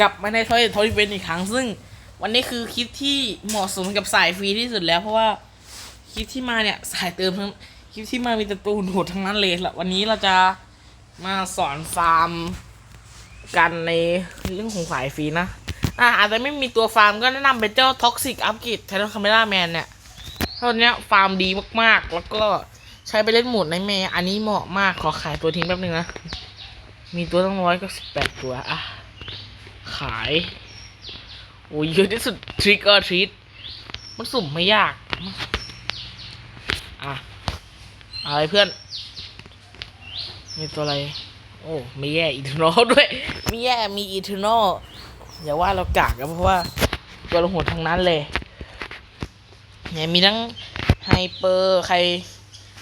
กลับมาในทอยทอยเวนอีกครั้ง ซึ่งวันนี้คือคลิปที่เหมาะสมกับสายฟรีที่สุดแล้ว เพราะว่าคลิปที่มาเนี่ยสายเติมทั้งคลิปที่มามีแต่ตัวโหดทั้งนั้นเลยละวันนี้เราจะมาสอนฟาร์มกันในเรื่องของสายฟรีนะอะอาจจะไม่มีตัวฟาร์มก็แนะนำเป็นเจ้าท็อกซิกอัพกิดไททันคาเมล่าแมนเนี่ยเท่านี้ฟาร์มดีมากๆ แล้วก็ใช้ไปเล่นหมดในแม่อันนี้เหมาะมากขอขายตัวทิ้งแป๊บนึงนะ มีตัวตั้งร้อยก็สิบแปดตัว อะ ขายโอ้ยเยอะที่สุดทริกเออทริตมันสุ่มไม่ยาก อะ อะไรเพื่อน มีตัวอะไร โอ้ไม่แย่อีเทอร์นอลด้วยไม่แย่มีอีเทอร์นอลอย่าว่าเรากากกันเพราะว่าตัวเราโหดทั้งนั้นเลยเนี่ยมีทั้งไฮเปอร์ใคร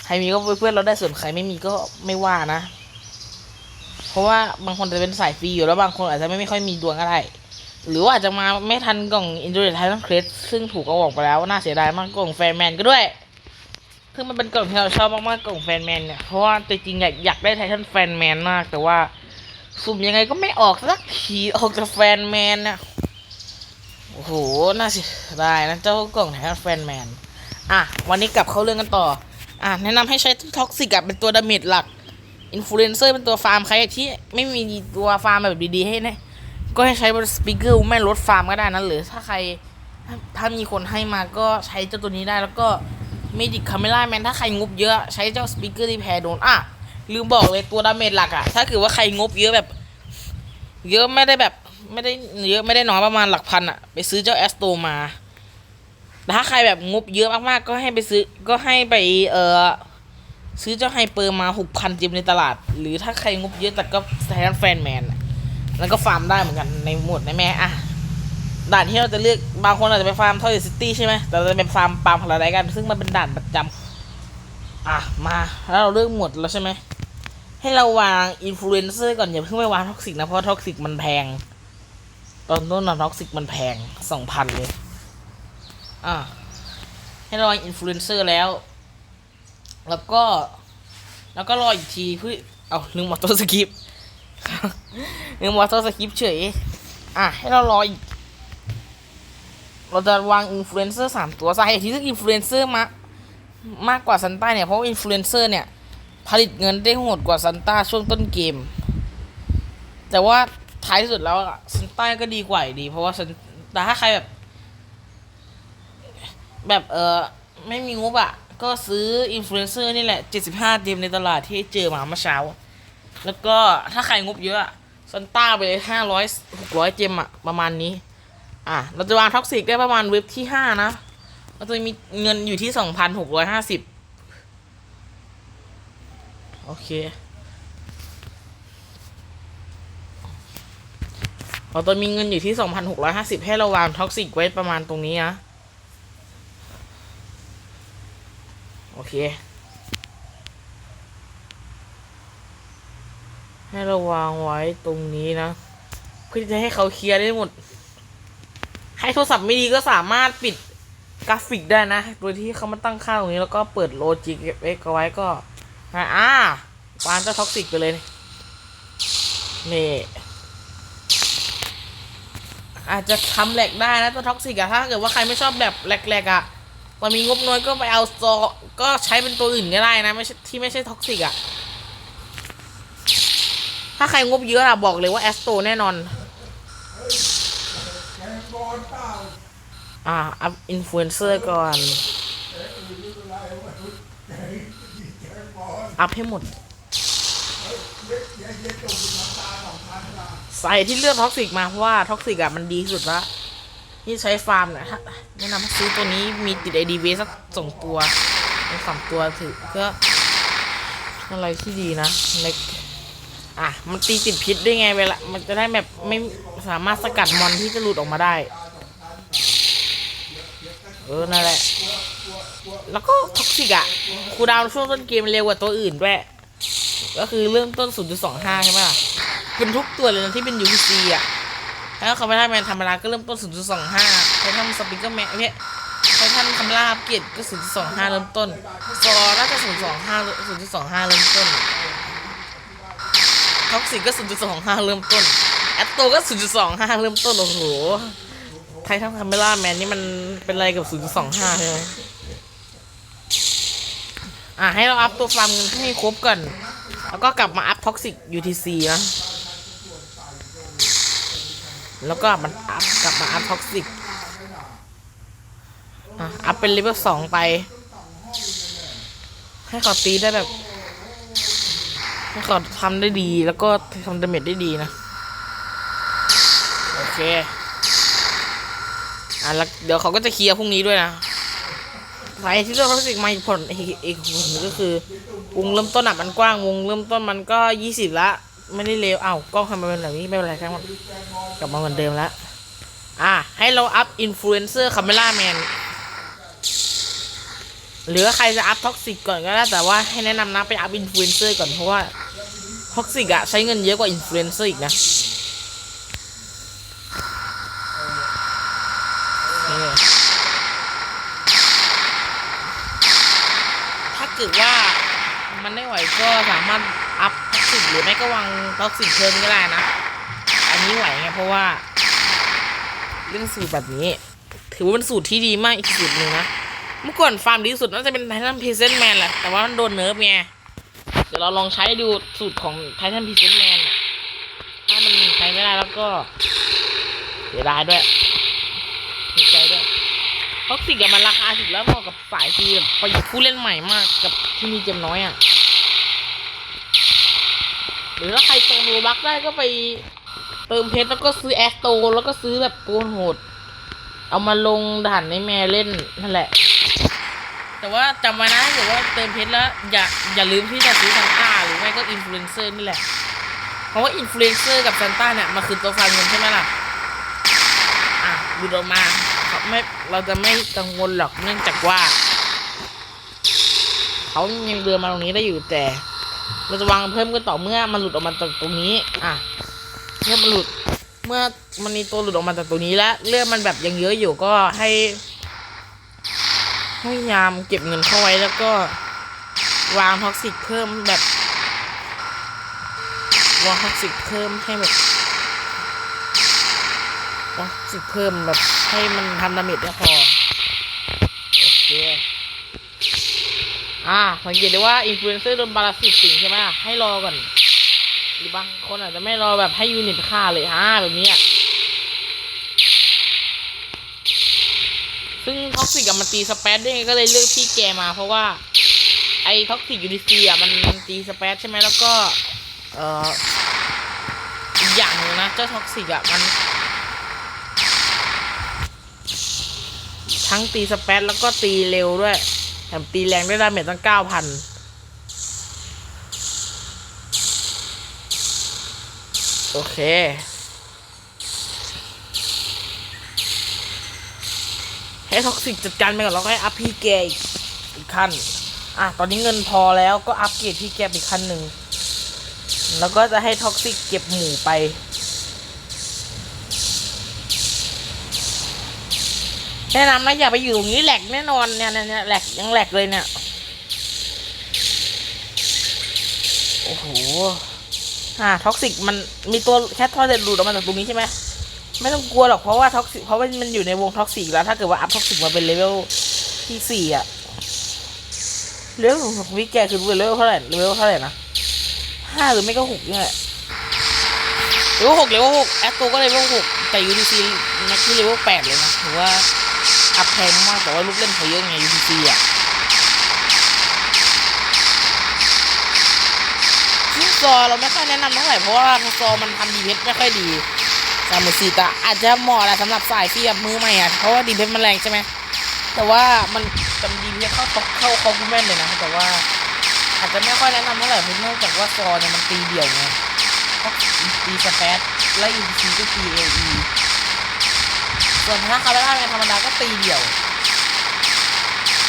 ใครมีก็เพื่อนเราได้ส่วนใครไม่มีก็ไม่ว่านะ เพราะว่าบางคนจะเป็นสายฟรีอยู่แล้วบางคนอาจจะไม่ไม่ค่อยมีดวงก็ได้ หรือว่าอาจจะมาไม่ทันกล่องอินโดนีเซียไททันเครสซึ่งถูกเอาออกไปแล้วน่าเสียดายมากกล่องแฟนแมนก็ด้วยซึ่งมันเป็นกล่องที่เราชอบมากๆกล่องแฟนแมนเนี่ยเพราะว่าจริงๆอยากอยากได้ไททันแฟนแมนมาก แต่ว่าสุ่มยังไงก็ไม่ออกสักทีออกจากแฟนแมนเนี่ยโอ้โหน่าเสียดายนะเจ้ากล่องไททันแฟนแมนอะวันนี้กลับเข้าเรื่องกันต่ออะแนะนำให้ใช้ท็อกซิกเป็นตัวดาเมจหลัก อินฟลูเอนเซอร์เป็นตัวฟาร์มใครที่ไม่มีตัวฟาร์มแบบดีๆให้นะก็ให้ใช้บนสปีกเกอร์ไม่ลดฟาร์มก็ได้นะหรือถ้าใครถ้ามีคนให้มาก็ใช้เจ้าตัวนี้ได้แล้วก็เมดิคาเมล่าแมนถ้าใครงบเยอะใช้เจ้าสปีกเกอร์ที่แพ้โดนอะลืมบอกเลยตัวดาเมจหลักอะถ้าคือว่าใครงบเยอะแบบ เยอะไม่ได้แบบไม่ได้เยอะไม่ได้น้อยประมาณหลักพันอะไปซื้อเจ้าแอสโตมาแต่ถ้าใครแบบงบเยอะมากๆก็ให้ไปซื้อก็ให้ไปเออ ซื้อเจ้าไฮเปอร์มาหกพันจิมในตลาด หรือถ้าใครงบเยอะแต่ก็แทนแฟนแมนแล้วก็ฟาร์มได้เหมือนกันในหมวดในแม่อะด่านที่เราจะเลือกบางคนอาจจะไปฟาร์มทอยซิตี้ใช่ไหมแต่เราจะไปฟาร์มปาล์มพลาไดกัน ซึ่งมันเป็นด่านประจำอะมาแล้วเราเลือกหมวดแล้วใช่ไหมให้เราวางอินฟลูเอนเซอร์ก่อนอย่าเพิ่งไปวางท็อกซิกนะเพราะท็อกซิกมันแพง ตอนต้นท็อกซิกมันแพงสองพันเลย อะให้เราวางอินฟลูเอนเซอร์แล้ว แล้วก็ แล้วก็รออีกทีเพื่อเอาลืมมอเตอร์สกิปลืมมอเตอร์สกิปเฉย อะ ให้เรารออีก เราจะวางอินฟลูเอนเซอร์สามตัวสาเหตุที่เลือกอินฟลูเอนเซอร์มามากกว่าซันต้าเนี่ย เพราะอินฟลูเอนเซอร์เนี่ย ผลิตเงินได้โหดกว่าซันต้าช่วงต้นเกม แต่ว่าท้ายสุดแล้วซันต้าก็ดีกว่าดี เพราะว่า Sun- แต่ถ้าใครแบบ แบบเออไม่มีงบอะ ก็ซื้ออินฟลูเอนเซอร์นี่แหละ 75เดมในตลาดที่เจอมาเมื่อเช้า แล้วก็ถ้าใครงบเยอะอะซันต้าไปเลย 500 600 เจมอะประมาณนี้ อะ เราจะวางท็อกซิกได้ประมาณเว็บที่ 5 นะ เราจะมีเงินอยู่ที่ 2,650 โอเคเราจะมีเงินอยู่ที่ 2,650 ให้เราวางท็อกซิกไว้ประมาณตรงนี้นะ โอ เค ให้เราวางไว้ตรงนี้นะ เพื่อจะให้เขาเคลียร์ได้หมด ให้โทรศัพท์ไม่ดีก็สามารถปิดกราฟิกได้นะ โดยที่เขามาตั้งค่าตรงนี้แล้วก็เปิดโลจิกเอ็กไว้ก็อะอ่าวางเจ้าท็อกซิกไปเลย นี่ อาจจะทำแหลกได้นะตัวท็อกซิกอะถ้าเกิดว่าใครไม่ชอบแบบแหลกๆอะ มันมีงบน้อยก็ไปเอาซอก็ใช้เป็นตัวอื่นก็ได้นะไม่ใช่ที่ไม่ใช่ท็อกซิกอะถ้าใครงบเยอะอะบอกเลยว่าแอสโตแน่นอน อ่าอัพอินฟลูเอนเซอร์ก่อน อัพให้หมดใส่ที่เลือกท็อกซิกมาเพราะว่าท็อกซิกอะมันดีสุดละ ที่ใช้ฟาร์มนี่ยถ้าแนะนำให้ซื้อตัวนี้มีติดไอดีเวสักสองตัวสามตัวถือก็อะไรที่ดีนะเล็กอะ มันตีติดพิษด้วยไงเวลา มันจะได้แบบไม่สามารถสกัดมอนที่จะหลุดออกมาได้ เออ นั่นแหละ แล้วก็ท็อกซิกอะคูดาวช่วงต้นเกมเร็วกว่าตัวอื่นด้วย ก็คือเริ่มต้น 0.25 ใช่ไหมล่ะ เป็นทุกตัวเลยนะที่เป็น UPC อะ ถ้าเขาไม่ไดแมนธรรมดาก็เริ่มต้น 0.25ไททันสปิกเกอร์แมนเนี่ยไททันคำลาอัปเกรดก็ 0.25 เริ่มต้นซอน่าจะ0.25 0.25 เริ่มต้นท็อกซิกก็ 0.25 เริ่มต้นแอตโตก็ 0.25 เริ่มต้น โอ้โห ไททันคาเมล่าแมนนี่มันเป็นอะไรกับ 0.25 ใช่ไหมอะ ให้เราอัพตัวฟาร์มเงินให้ครบก่อน แล้วก็กลับมาอัพท็อกซิก UTC นะ แล้วก็มันอัพกลับมาอัพท็อกซิกอัพเป็นเลเวลสองไป ให้เขาตีได้แบบ ให้เขาทำได้ดีแล้วก็ทำดาเมจได้ดีนะ โอเค อะแล้วเดี๋ยวเขาก็จะเคลียร์พรุ่งนี้ด้วยนะสาเหตุที่เลือกท็อกซิกมาอีกผลอีกผลหนึ่งก็คือ วงเริ่มต้นอะมันกว้างวงเริ่มต้นมันก็ยี่สิบละ ไม่ได้เร็วอ้ากล้องทำไมเป็นแบบนี้ไม่เป็นไรครับกลับมาเหมือนเดิมแล้วอะ ให้เราอัพอินฟลูเอนเซอร์คาเมล่าแมนหรือว่าใครจะอัพท็อกซิกก่อนก็ได้แต่ว่าให้แนะนำนะไปอัพอินฟลูเอนเซอร์ก่อนเพราะว่าท็อกซิกอะใช้เงินเยอะกว่าอินฟลูเอนเซอร์อีกนะถ้าเกิดว่ามันไม่ไหวก็สามารถ หรือไม่ก็วางท็อกซิกเพิ่มก็ได้นะ อันนี้ไหวไงเพราะว่า เรื่องสูตรแบบนี้ ถือว่าเป็นสูตรที่ดีมากอีกสูตรหนึ่งนะ เมื่อก่อนฟาร์มดีที่สุดน่าจะเป็นไททันพีเซนแมนแหละ แต่ว่ามันโดนเนิร์ฟไง เดี๋ยวเราลองใช้ดูสูตรของไททันพีเซนแมนถ้ามันใช้ไม่ได้แล้วก็เสียดายด้วยเสียใจด้วยท็อกซิกอะมันราคาถูกแล้วเหมาะกับสายทีแบบประยุกต์ผู้เล่นใหม่มากกับที่มีเจมน้อยอะ หรือถ้าใครเติมโลบักได้ก็ไปเติมเพชรแล้วก็ซื้อแอสโตแล้วก็ซื้อแบบตัวโหด เอามาลงด่านในแม่เล่นนั่นแหละ แต่ว่าจำไว้นะถ้าเกิดว่าเติมเพชรแล้ว อย่าอย่าลืมที่จะซื้อซันต้าหรือไม่ก็อินฟลูเอนเซอร์นี่แหละ เพราะว่าอินฟลูเอนเซอร์กับซันต้าเนี่ย มันคือตัวฟังเงินใช่ไหมล่ะ อะดูออกมาเขาไม่เราจะไม่กังวลหรอกเนื่องจากว่า เขายังเดินมาตรงนี้ได้อยู่แต่ เราจะวางเพิ่มก็ต่อเมื่อมันหลุดออกมาจากตรงนี้ อะเมื่อมันหลุด เมื่อมันมีตัวหลุดออกมาจากตัวนี้แล้วเลือดมันแบบยังเยอะอยู่ก็ให้พยายามเก็บเงินเข้าไว้แล้วก็วางท็อกซิกเพิ่มแบบวางท็อกซิกเพิ่มให้แบบวางท็อกซิกเพิ่มแบบให้มันทำดาเมจได้พอเค อ่าสังเกตได้ว่าอินฟลูเอนเซอร์โดนบาลาสิสิงใช่ไหมให้รอก่อนหรือบางคนอาจจะไม่รอแบบให้ยูนิตฆ่าเลยอ่าแบบนี้อะซึ่งท็อกซิกกับมันตีสเปซด้วยก็เลยเลือกพี่แกมาเพราะว่า ไอ้ท็อกซิกยูนิซีอะมันตีสเปซใช่ไหมแล้วก็ เอ่ออีกอย่างหนึงนะเจ้าท็อกซิกอะมัน ทั้งตีสเปซแล้วก็ตีเร็วด้วย มตีแรงได้ดาเมจตั้งเก้าพันโอเค ให้ท็อกซิกจัดการไปก่อนแล้วก็ให้อัพพี่แกอีกอีกขั้น อะ ตอนนี้เงินพอแล้วก็อัพเกรดพี่แกอีกขั้นหนึ่ง แล้วก็จะให้ท็อกซิกเก็บหมูไป แนะนำนะอย่าไปอยู่ตรงนี้แหลกแน่นอนเนี่ยเนี่ยแหลกยังแหลกเลยเนี่ย โอ้โห อ่าท็อกซิกมันมีตัวแคททอยเด็ดหลุดออกมาจากตรงนี้ใช่ไหมไม่ต้องกลัวหรอกเพราะว่าท็อกซิกเพราะว่ามันอยู่ในวงท็อกซิกแล้วถ้าเกิดว่าอัพท็อกซิกมาเป็นเลเวลที่สี่อะเลเวลของวิแกคือเลเวลเท่าไหร่เลเวลเท่าไหร่นะห้าหรือไม่ก็หกนี่แหละเลเวลหกเลเวลหกแอตโตก็เลเวลหกแต่ยูทีซีนักที่เลเวลแปดเลยนะถือว่า อัพแพงมากแต่ว่าลูกเล่นเขาเยอะไงยูทีซีอะซึ่งซอเราไม่ค่อยแนะนำเท่าไหร่เพราะว่าซอมันทำดีเพชไม่ค่อยดีสามหมื่นสี่ตาอาจจะเหมาะแหละสำหรับสายที่แบบมือใหม่อะเพราะว่าดีเพชมันแรงใช่ไหมแต่ว่ามันจำดีเพชเข้าตกเข้าคอมคูแมนเลยนะแต่ว่า อาจจะไม่ค่อยแนะนำเท่าไหร่เพราะเนื่องจากว่าซอเนี่ยมันตีเดี่ยวไงก็ตีสเปซและอีซีก็ตีเอไอ ส่วนถ้าคาร์เบล่าเป็นธรรมดาก็ตีเดี่ยว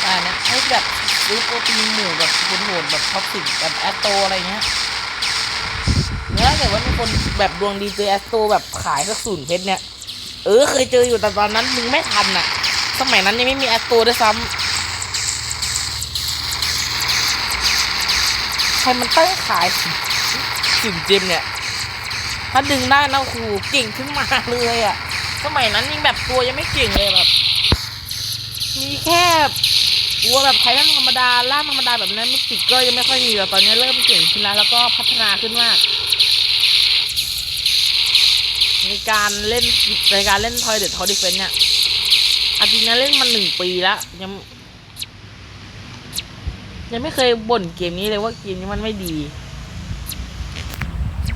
แต่เนะให้แบบซื้อโปรตีนหมูแบบคุณโหดแบบท็อกซิกแบบแอสโตอะไรเงี้ยแล้วถ้าเกิดว่ามีคนแบบดวงดีเจอแอสโตแบบขายสักศูนย์เพชรเนี่ย เออเคยเจออยู่แต่ตอนนั้นมึงไม่ทันอะสมัยนั้นยังไม่มีแอสโตด้วยซ้ำใครมันตั้งขายสินเจมเนี่ย ถ้าดึงได้นะโอ้โหเก่งขึ้นมาเลยอะ สมัยนั้นยังแบบตัวยังไม่เก่งเลยแบบ มีแค่ตัวแบบไททันธรรมดาล่างธรรมดาแบบนั้นมิติก็ยังไม่ค่อยมีแต่ตอนนี้เริ่มเก่งขึ้นแล้วแล้วก็พัฒนาขึ้นมาก ในการเล่นในการเล่นทอยเด็ดทอยดิเฟนเนี่ยอาจริงนะเล่นมาหนึ่งปีแล้วยัง ยังไม่เคยบ่นเกมนี้เลยว่าเกมนี้มันไม่ดี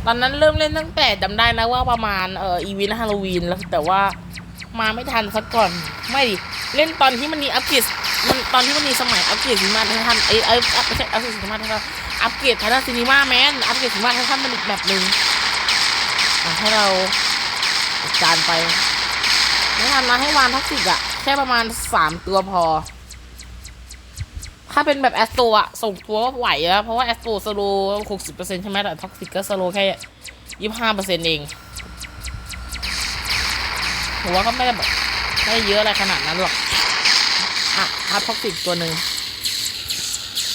อนนั้นเริ่มเล่นตั้งแต่จำได้นะว่าประมาณเอ่ออีเวนต์ฮาโลวีนแล้วแต่ว่ามาไม่ทันสักก่อน ไม่ดิเล่นตอนที่มันมีอัปเกรดมันตอนที่มันมีสมัยอัปเกรดซีนีมาทันไอ้ไอ้ยไม่ใช่อัปเกรดซีนีมาทันอัปเกรดทันซีนีมาแมนอัปเกรดซีนีมาทันมันอีกแบบหนึ่งให้เราจารไปไม่ทันมาให้วานท็อกซิกอะแค่ประมาณสามตัวพอ ถ้าเป็นแบบแอสโตอะส่งตัวก็ไหวแล้วเพราะว่าแอสโตสโลหกสิบเปอร์เซ็นต์ใช่ไหมแต่ท็อกซิกก็สโลแค่ยี่ห้าเปอร์เซ็นต์เองผมว่าก็ไม่ได้แบบไม่ได้เยอะอะไรขนาดนั้นหรอก อะอัพท็อกซิกตัวหนึ่ง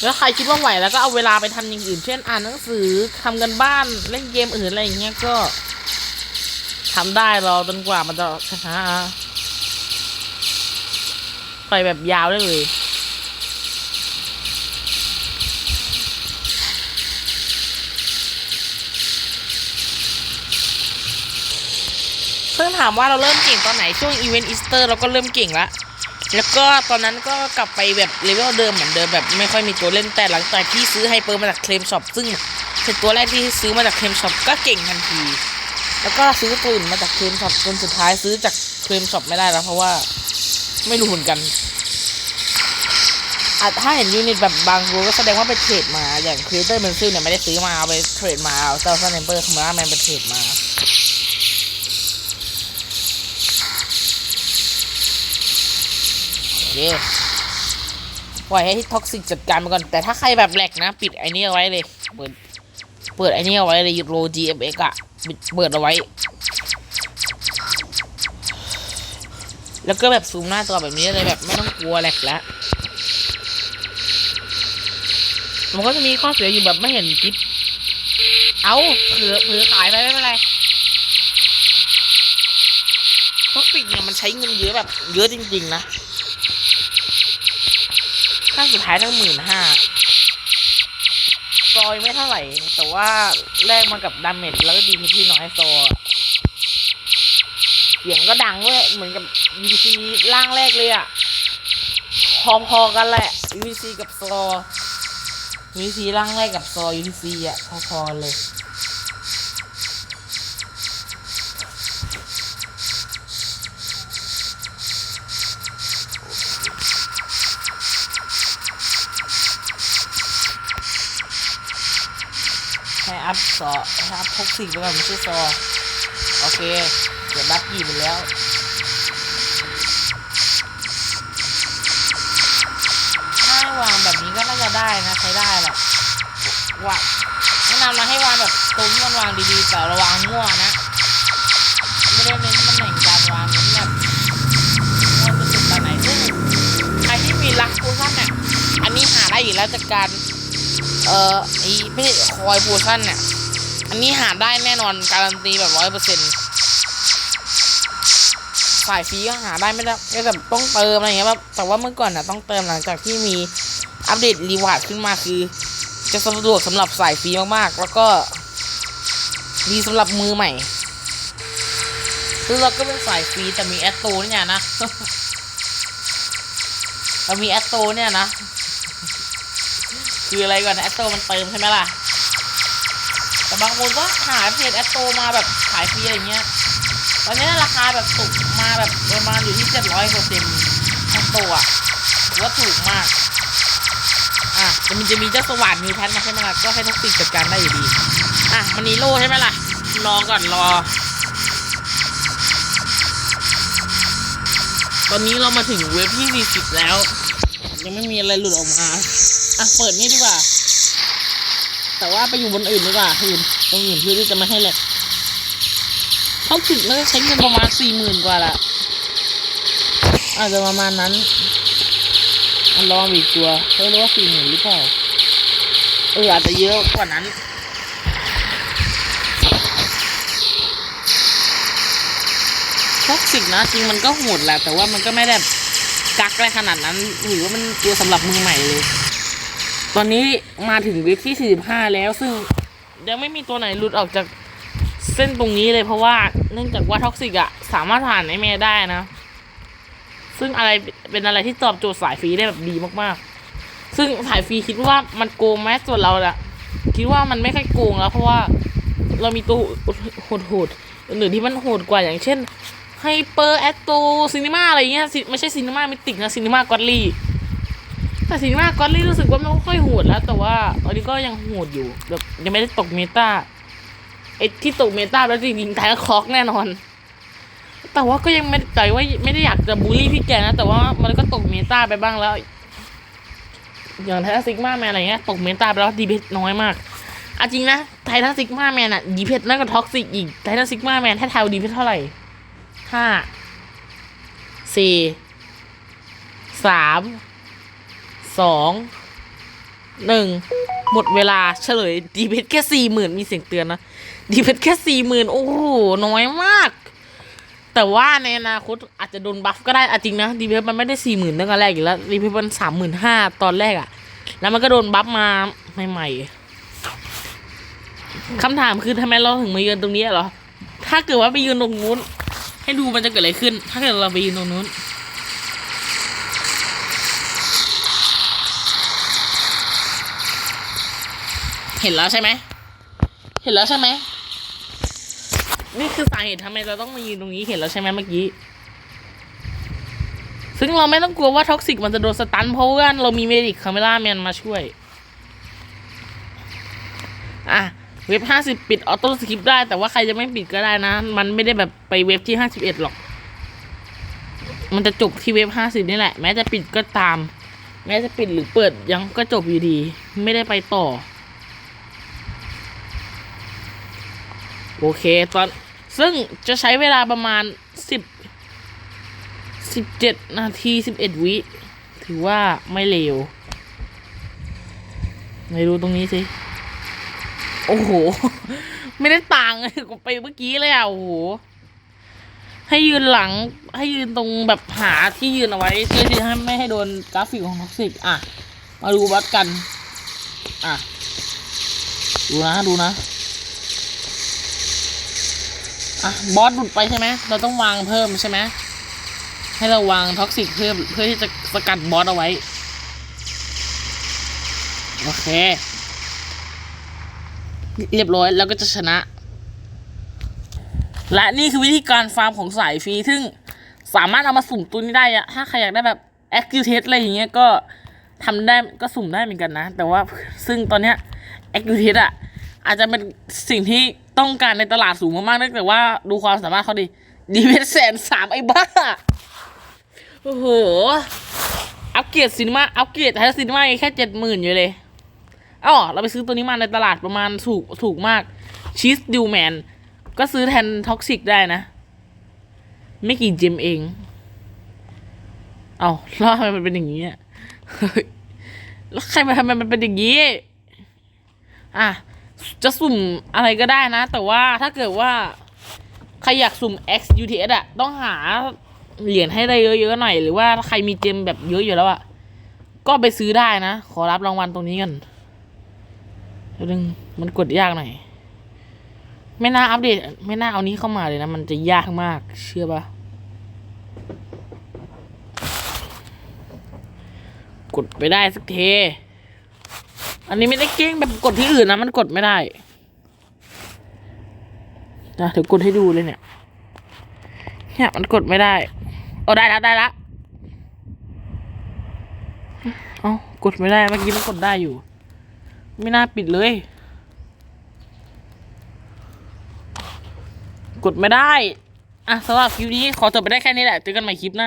แล้วใครคิดว่าไหวแล้วก็เอาเวลาไปทำอย่างอื่น เช่นอ่านหนังสือทำกันบ้านเล่นเกมอื่นอะไรอย่างเงี้ยก็ทำได้รอจนกว่ามันจะชนะไปแบบยาวได้เลย เพิ่งถามว่าเราเริ่มเก่งตอนไหนช่วงอีเวนต์อีสเตอร์เราก็เริ่มเก่งละแล้วก็ตอนนั้นก็กลับไปแบบเลเวลเดิมเหมือนเดิมแบบไม่ค่อยมีตัวเล่นแต่หลังจากที่ซื้อไฮเปอร์มาจากเคลมช็อปซึ่งเป็นตัวแรกที่ซื้อมาจากเคลมช็อปก็เก่งทันทีแล้วก็ซื้อตัวอื่นมาจากเคลมช็อปจนสุดท้ายซื้อจากเคลมช็อปไม่ได้แล้วเพราะว่าไม่รู้เหมือนกันอะถ้าเห็นยูนิตแบบบางรูก็แสดงว่าไปเทรดมาอย่างครีเอเตอร์เบนซิลเนี่ยไม่ได้ซื้อมาเอาไปเทรดมาเอาเจ้าซันเนเปอร์คาร์แมนไปเทรดมา โอ เคปล่อยให้ท็อกซิกจัดการไปก่อน แต่ถ้าใครแบบแหลกนะ ปิดไอ้นี่เอาไว้เลย เปิด เปิดไอ้นี่เอาไว้เลยโร GMX อะปิดเปิดเอาไว้ แล้วก็แบบซูมหน้าจอแบบนี้เลยแบบไม่ต้องกลัวแหลกแล้วมันก็จะมีข้อเสียอยู่แบบไม่เห็นคลิป เอาเผือเผือขายไปไม่เป็นไรท็อกซิกเนี่ยมันใช้เงินเยอะแบบเยอะจริง ๆ นะ ค่าสุดท้ายทั้งหมื่นห้าซอยไม่เท่าไหร่ แต่ว่าแลกมากับดาเมจแล้วก็ดีที่น้อยซอเสียงก็ดังด้วยเหมือนกับ UC ร่างแรกเลยอะ่ะพอๆกันแหละ UC กับซอ UC ร่างแรกกับซอ UC อะพอๆเลย ซอให้อัพกซิกไปก่อนไม่ใช่ซอโอเคเดี๋ยวบัฟกี่ไปแล้วถ้าให้วางแบบนี้ก็น่าจะได้นะใช้ได้แหละว่าแนะนำนะให้วางแบบตรงที่มันวางดีๆแต่ระวังมั่วนะไม่ได้เน้นตำแหน่งการวางเน้นแบบมั่วจะสุดตอนไหนซึ่งใครที่มีลักคูชั่นเนี่ยอันนี้หาได้อยู่แล้วจากการเอ่อไอไม่ใช่คอยโพชั่นเนี่ย อันนี้หาได้แน่นอนการันตีแบบร้อยเปอร์เซ็นต์สายฟรีก็หาได้ไม่ได้ก็แบบต้องเติมอะไรอย่างเงี้ยแบบแต่ว่าเมื่อก่อนน่ะต้องเติมหลังจากที่มีอัปเดตรีวาร์ดขึ้นมาคือ จะสะดวกสำหรับสายฟรีมากๆ แล้วก็ดีสำหรับมือใหม่คือเราก็เป็นสายฟรีแต่มีแอตโตเนี่ยนะเรามีแอตโตเนี่ยนะ คืออะไรก่อนแอตโตมันเติมใช่ไหมล่ะ แต่บางคนก็หาเพจแอตโตมาแบบขายฟรีอะไรเงี้ย ตอนนี้ราคาแบบตกมาแบบประมาณอยู่ที่เจ็ดร้อยกว่าเต็มแอตโตอะว่าถูกมาก อะมันจะมีเจ้าสว่านมีแพทมาใช่ไหมล่ะ ก็ให้ทุกติดจัดการได้อยู่ดี อะ มันนีโล่ใช่ไหมล่ะ รอก่อนรอ ตอนนี้เรามาถึงเว็บที่สี่สิบแล้ว ยังไม่มีอะไรหลุดออกมา อะ เปิดนี่ดีกว่า แต่ว่าไปอยู่บนอื่นดีกว่าอื่นตรงอื่นเพื่อที่จะไม่ให้แหลกเท่าถึงน่าจะใช้เงินประมาณสี่หมื่นกว่าละอาจจะประมาณนั้นอันลองอีกตัวไม่รู้ว่าสี่หมื่นหรือเปล่าเอออาจจะเยอะกว่านั้นท็อกซิกนะจริงมันก็โหดแหละแต่ว่ามันก็ไม่ได้กักอะไรขนาดนั้นถือว่ามันตัวสำหรับมือใหม่เลย ตอนนี้มาถึงเวฟที่ 45 แล้ว ซึ่งยังไม่มีตัวไหนหลุดออกจากเส้นตรงนี้เลยเพราะว่าเนื่องจากว่าท็อกซิกอะสามารถผ่านไอเมได้นะ ซึ่งอะไรเป็นอะไรที่ตอบโจทย์สายฟรีได้แบบดีมากๆ ซึ่งสายฟรีคิดว่ามันโกงไหมส่วนเราอะคิดว่ามันไม่ค่อยโกงแล้วเพราะว่าเรามีตัวโหดๆอื่นๆที่มันโหดกว่าอย่างเช่นไฮเปอร์แอตโตซินิมาอะไรเงี้ยไม่ใช่ซินิมามิติกนะซินิมากอตลี่ แต่ซินิมากอตลี่รู้สึกว่าไม่ค่อยโหดแล้ว แต่ว่าตอนนี้ก็ยังโหดอยู่แบบยังไม่ได้ตกเมตาไอ้ที่ตกเมตาแล้วจริงๆไทยคอกแน่นอน แต่ว่าก็ยังไม่ใจว่าไม่ได้อยากจะบูลลี่พี่แกนะ แต่ว่ามันก็ตกเมตาไปบ้างแล้ว อย่างไททัสซิกมาแมนอะไรเงี้ยตกเมตาไปแล้วดีเพชน้อยมากอะจริงนะไททัสซิกมาแมนอะดีเพชน่าก็ท็อกซิกอีกไททัสซิกมาแมนถ้าทาดีเพชเท่าไหร่ห้าสี่สาม สองหนึ่งหมดเวลาเฉลยดีเพชแค่สี่หมื่นมีเสียงเตือนนะดีเพชแค่สี่หมื่นโอ้โหน้อยมาก แต่ว่าในอนาคตอาจจะโดนบัฟก็ได้อะจริงนะดีเพฟมันไม่ได้สี่หมื่นตั้งแต่แรกอยู่แล้วดีเพฟมันสามหมื่นห้าตอนแรกอะแล้วมันก็โดนบัฟมาใหม่ๆคำถามคือทำไมเราถึงมายืนตรงนี้เหรอถ้าเกิดว่าไปยืนตรงนู้น ให้ดูมันจะเกิดอะไรขึ้น ถ้าเกิดเราไปยืนตรงนู้น เห็นแล้วใช่ไหม เห็นแล้วใช่ไหม นี่คือสาเหตุทำไมเราต้องมายืนตรงนี้เห็นแล้วใช่ไหมเมื่อกี้ ซึ่งเราไม่ต้องกลัวว่าท็อกซิกมันจะโดนสตันเพราะว่าเรามีเมดิกคาเมล่าแมนมาช่วย อะเว็บห้าสิบปิดออโต้สคริปได้ แต่ว่าใครจะไม่ปิดก็ได้นะ มันไม่ได้แบบไปเว็บที่ห้าสิบเอ็ดหรอก มันจะจบที่เว็บห้าสิบนี่แหละ แม้จะปิดก็ตาม แม้จะปิดหรือเปิดยังก็จบอยู่ดี ไม่ได้ไปต่อ โอเคตอนซึ่งจะใช้เวลาประมาณสิบสิบเจ็ดนาทีสิบเอ็ดวิถือว่าไม่เร็วไหนดูตรงนี้สิ โอ้โห ไม่ได้ต่างเลยกับไปเมื่อกี้เลยอะ โอ้โห ให้ยืนหลัง ให้ยืนตรงแบบหาที่ยืนเอาไว้เพื่อที่ให้ไม่ให้โดนกราฟิกของท็อกซิก อะ มาดูวัดกัน อะ ดูนะ ดูนะ อะบอสหลุดไปใช่ไหมเราต้องวางเพิ่มใช่ไหมให้เราวางท็อกซิกเพิ่มเพื่อที่จะสกัดบอสเอาไว้ โอเค เรียบร้อยแล้วก็จะชนะ และนี่คือวิธีการฟาร์มของสายฟรีซึ่งสามารถเอามาสุ่มตัวนี้ได้อะถ้าใครอยากได้แบบ Active Test อะไรอย่างเงี้ยก็ทำได้ก็สุ่มได้เหมือนกันนะ แต่ว่าซึ่งตอนเนี้ย Active Test อะ อาจจะเป็นสิ่งที่ต้องการในตลาดสูงมากๆเนื่องจากว่าดูความสามารถเขาดิดีเพชแสนสามไอ้บ้า โอ้โห อัปเกรดซินมาอัปเกรดไทยซินมาแค่เจ็ดหมื่นอยู่เลยอ๋อเราไปซื้อตัวนี้มาในตลาดประมาณถูกถูกมากชีสดิวแมนก็ซื้อแทนท็อกซิกได้นะ ไม่กี่เจมเอง เอาแล้วทำไมมันเป็นอย่างนี้อะเฮ้ยแล้วใครมาทำไมมันเป็นอย่างนี้ อะ จะสุ่มอะไรก็ได้นะ แต่ว่าถ้าเกิดว่า ใครอยากสุ่ม X UTS อะต้องหาเหรียญให้ได้เยอะๆหน่อย หรือว่าใครมีเจมแบบเยอะอยู่แล้วอะก็ไปซื้อได้นะ ขอรับรางวัลตรงนี้กันเดี๋ยวนึงมันกดยากหน่อย ไม่น่าอัปเดต ไม่น่าเอานี้เข้ามาเลยนะ มันจะยากมาก เชื่อปะกดไปได้สักเท อันนี้ไม่ได้เก้งแบบกดที่อื่นนะ มันกดไม่ได้ นะเดี๋ยวกดให้ดูเลยเนี่ย เนี่ยมันกดไม่ได้โอ้ได้แล้วได้แล้วเอากดไม่ได้ เมื่อกี้มันกดได้อยู่ ไม่น่าปิดเลย กดไม่ได้ อะสำหรับคลิปนี้ขอจบไปได้แค่นี้แหละ เจอกันใหม่คลิปหน้า